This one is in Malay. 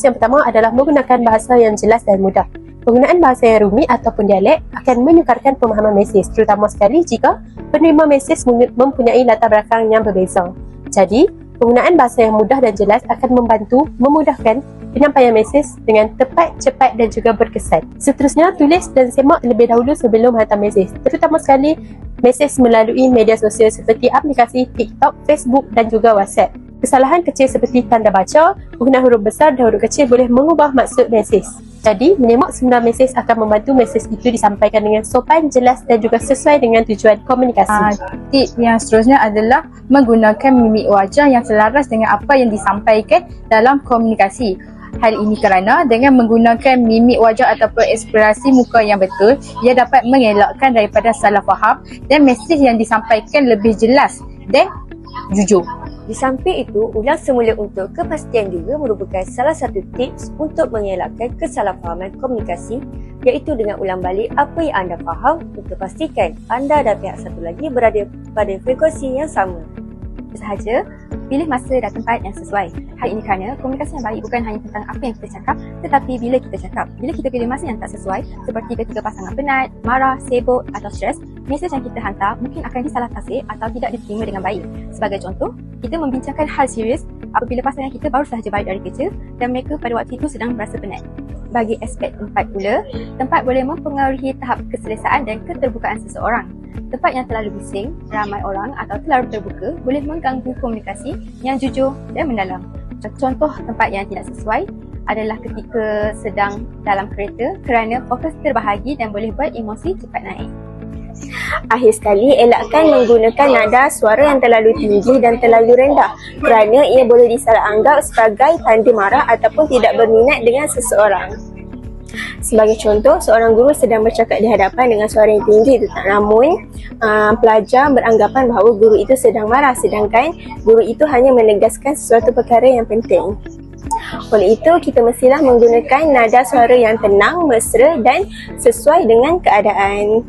tips yang pertama adalah menggunakan bahasa yang jelas dan mudah. Penggunaan bahasa yang rumit ataupun dialek akan menyukarkan pemahaman mesej terutama sekali jika penerima mesej mempunyai latar belakang yang berbeza. Jadi, penggunaan bahasa yang mudah dan jelas akan membantu memudahkan penyampaian mesej dengan tepat, cepat dan juga berkesan. Seterusnya, tulis dan semak terlebih dahulu sebelum hantar mesej. Terutama sekali mesej melalui media sosial seperti aplikasi TikTok, Facebook dan juga WhatsApp. Kesalahan kecil seperti tanda baca, penggunaan huruf besar dan huruf kecil boleh mengubah maksud mesej. Jadi, menyemak sebenar mesej akan membantu mesej itu disampaikan dengan sopan, jelas dan juga sesuai dengan tujuan komunikasi. Uh, tip yang seterusnya adalah menggunakan mimik wajah yang selaras dengan apa yang disampaikan dalam komunikasi. Hal ini kerana dengan menggunakan mimik wajah ataupun ekspresi muka yang betul, ia dapat mengelakkan daripada salah faham dan mesej yang disampaikan lebih jelas dan jujur. Di samping itu, ulang semula untuk kepastian juga merupakan salah satu tips untuk mengelakkan kesalahfahaman komunikasi iaitu dengan ulang balik apa yang anda faham untuk pastikan anda dan pihak satu lagi berada pada frekuensi yang sama. Sahaja, pilih masa dan tempat yang sesuai. Hal ini kerana komunikasi yang baik bukan hanya tentang apa yang kita cakap tetapi bila kita cakap. Bila kita pilih masa yang tak sesuai seperti ketika pasangan penat, marah, sibuk atau stres, mesej yang kita hantar mungkin akan disalah tafsir atau tidak diterima dengan baik. Sebagai contoh, kita membincangkan hal serius apabila pasangan kita baru sahaja balik dari kerja dan mereka pada waktu itu sedang berasa penat. Bagi aspek tempat pula, tempat boleh mempengaruhi tahap keselesaan dan keterbukaan seseorang. Tempat yang terlalu bising, ramai orang atau terlalu terbuka boleh mengganggu komunikasi yang jujur dan mendalam. Contoh tempat yang tidak sesuai adalah ketika sedang dalam kereta kerana fokus terbahagi dan boleh buat emosi cepat naik. Akhir sekali, elakkan menggunakan nada suara yang terlalu tinggi dan terlalu rendah kerana ia boleh disalah anggap sebagai tanda marah ataupun tidak berminat dengan seseorang. Sebagai contoh, seorang guru sedang bercakap di hadapan dengan suara yang tinggi tetap namun uh, pelajar beranggapan bahawa guru itu sedang marah sedangkan guru itu hanya menegaskan sesuatu perkara yang penting. Oleh itu, kita mestilah menggunakan nada suara yang tenang, mesra dan sesuai dengan keadaan.